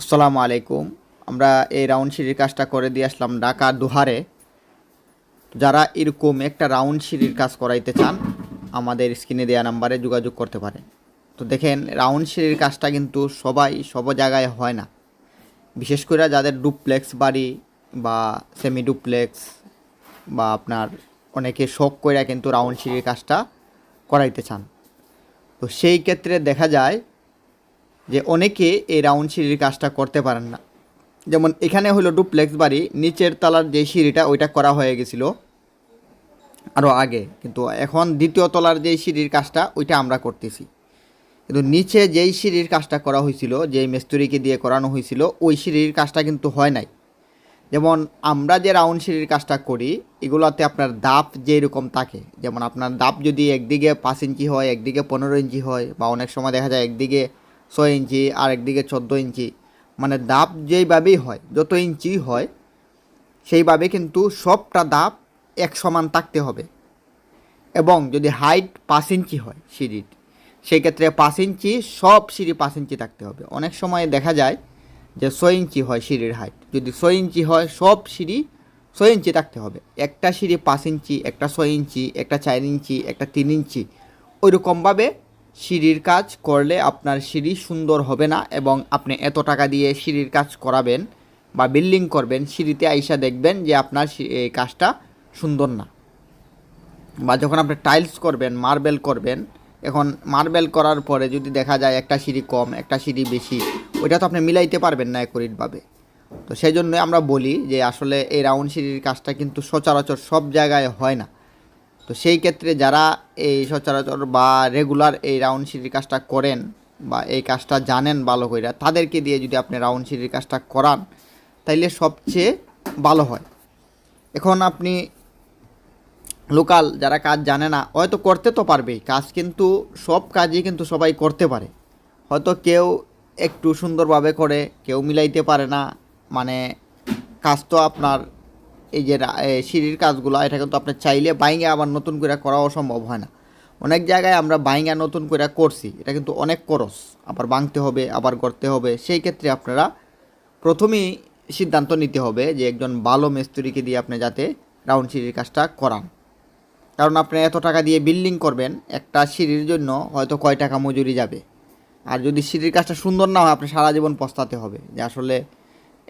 আসসালামু আলাইকুম। আমরা এই রাউন্ড সিঁড়ির কাজটা করে দিয়ে আসলাম ঢাকা দুহারে। যারা এরকম একটা রাউন্ড সিঁড়ির কাজ করাইতে চান, আমাদের স্ক্রিনে দেওয়া নাম্বারে যোগাযোগ করতে পারে তো দেখেন, রাউন্ড সিঁড়ির কাজটা কিন্তু সবাই সব জায়গায় হয় না। বিশেষ করে যাদের ডুপ্লেক্স বাড়ি বা সেমি ডুপ্লেক্স বা আপনার অনেকে শখ করে কিন্তু রাউন্ড সিঁড়ির কাজটা করাইতে চান। তো সেই ক্ষেত্রে দেখা যায় যে অনেকে এই রাউন্ড সিঁড়ির কাজটা করতে পারেন না। যেমন এখানে হলো ডুপ্লেক্স বাড়ি, নিচের তলার যে সিঁড়িটা ওইটা করা হয়ে গেছিল আরও আগে। কিন্তু এখন দ্বিতীয় তলার যেই সিঁড়ির কাজটা, ওইটা আমরা করতেছি। কিন্তু নিচে যেই সিঁড়ির কাজটা করা হয়েছিল, যেই মিস্ত্রিকে দিয়ে করানো হয়েছিল, ওই সিঁড়ির কাজটা কিন্তু হয় নাই। যেমন আমরা যে রাউন্ড সিঁড়ির কাজটা করি, এগুলোতে আপনার দাপ যেরকম থাকে। যেমন আপনার দাপ যদি একদিকে পাঁচ ইঞ্চি হয়, একদিকে পনেরো ইঞ্চি হয়, বা অনেক সময় দেখা যায় একদিকে ছয় ইঞ্চি আর একদিকে চোদ্দ ইঞ্চি। মানে দাপ যেইভাবেই হয়, যত ইঞ্চি হয়, সেইভাবে কিন্তু সবটা দাপ এক সমান থাকতে হবে। এবং যদি হাইট পাঁচ ইঞ্চি হয় সিঁড়ির সেই ক্ষেত্রে পাঁচ ইঞ্চি, সব সিঁড়ি পাঁচ ইঞ্চি থাকতে হবে। অনেক সময় দেখা যায় যে ছয় ইঞ্চি হয় সিঁড়ির হাইট। যদি ছয় ইঞ্চি হয়, সব সিঁড়ি ছয় ইঞ্চি থাকতে হবে। একটা সিঁড়ি পাঁচ ইঞ্চি, একটা ছয় ইঞ্চি, একটা চার ইঞ্চি, একটা তিন ইঞ্চি। ওইরকমভাবে সিঁড়ির কাজ করলে আপনার সিঁড়ি সুন্দর হবে না এবং আপনি এত টাকা দিয়ে সিঁড়ির কাজ করাবেন বা বিল্ডিং করবেন, সিঁড়িতে আইসা দেখবেন যে আপনার এই কাজটা সুন্দর না। বা যখন আপনি টাইলস করবেন, মার্বেল করবেন, এখন মার্বেল করার পরে যদি দেখা যায় একটা সিঁড়ি কম, একটা সিঁড়ি বেশি, ওইটা তো আপনি মিলাইতে পারবেন না একরিটভাবে। তো সেই জন্য আমরা বলি যে আসলে এই রাউন্ড সিঁড়ির কাজটা কিন্তু সচরাচর সব জায়গায় হয় না। তো সেই ক্ষেত্রে যারা এই সচরাচর বা রেগুলার এই রাউন্ড সিঁড়ির কাজটা করেন বা এই কাজটা জানেন ভালো করে তাদেরকে দিয়ে যদি আপনি রাউন্ড সিঁড়ির কাজটা করান, তাইলে সবচেয়ে ভালো হয়। এখন আপনি লোকাল যারা কাজ জানে না, হয়তো করতে তো পারবেই, কাজ কিন্তু, সব কাজই কিন্তু সবাই করতে পারে। হয়তো কেউ একটু সুন্দরভাবে করে, কেউ মিলাইতে পারে না মানে কাজ তো আপনার এই যে সিঁড়ির কাজগুলো, এটা কিন্তু আপনি চাইলে বাইঙ্গে আবার নতুন করে করাও সম্ভব হয় না। অনেক জায়গায় আমরা বাইঙ্গা নতুন করে করছি, এটা কিন্তু অনেক করস আবার ভাঙতে হবে, আবার করতে হবে, সেই ক্ষেত্রে আপনারা প্রথমেই সিদ্ধান্ত নিতে হবে যে একজন ভালো মিস্ত্রিকে দিয়ে আপনি যাতে রাউন্ড সিঁড়ির কাজটা করান। কারণ আপনি এত টাকা দিয়ে বিল্ডিং করবেন, একটা সিঁড়ির জন্য হয়তো কয় টাকা মজুরি যাবে। আর যদি সিঁড়ির কাজটা সুন্দর না হয়, আপনি সারা জীবন পস্তাতে হবে। যে আসলে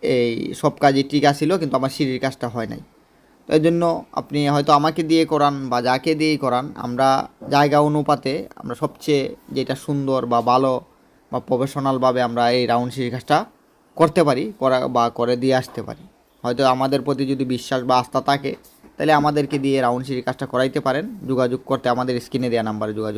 এই সব কাজই ঠিক আছিল, কিন্তু আমার সিঁড়ির কাজটা হয় নাই। তো এই জন্য আপনি হয়তো আমাকে দিয়ে করান বা যাকে দিয়েই করান, আমরা জায়গা অনুপাতে আমরা সবচেয়ে যেটা সুন্দর বা ভালো বা প্রফেশনালভাবে আমরা এই রাউন্ড সিঁড়ির কাজটা করতে পারি, করা বা করে দিয়ে আসতে পারি। হয়তো আমাদের প্রতি যদি বিশ্বাস বা আস্থা থাকে, তাহলে আমাদেরকে দিয়ে রাউন্ড সিঁড়ির কাজটা করাইতে পারেন। যোগাযোগ করতে আমাদের স্ক্রিনে দেওয়া নাম্বারে যোগাযোগ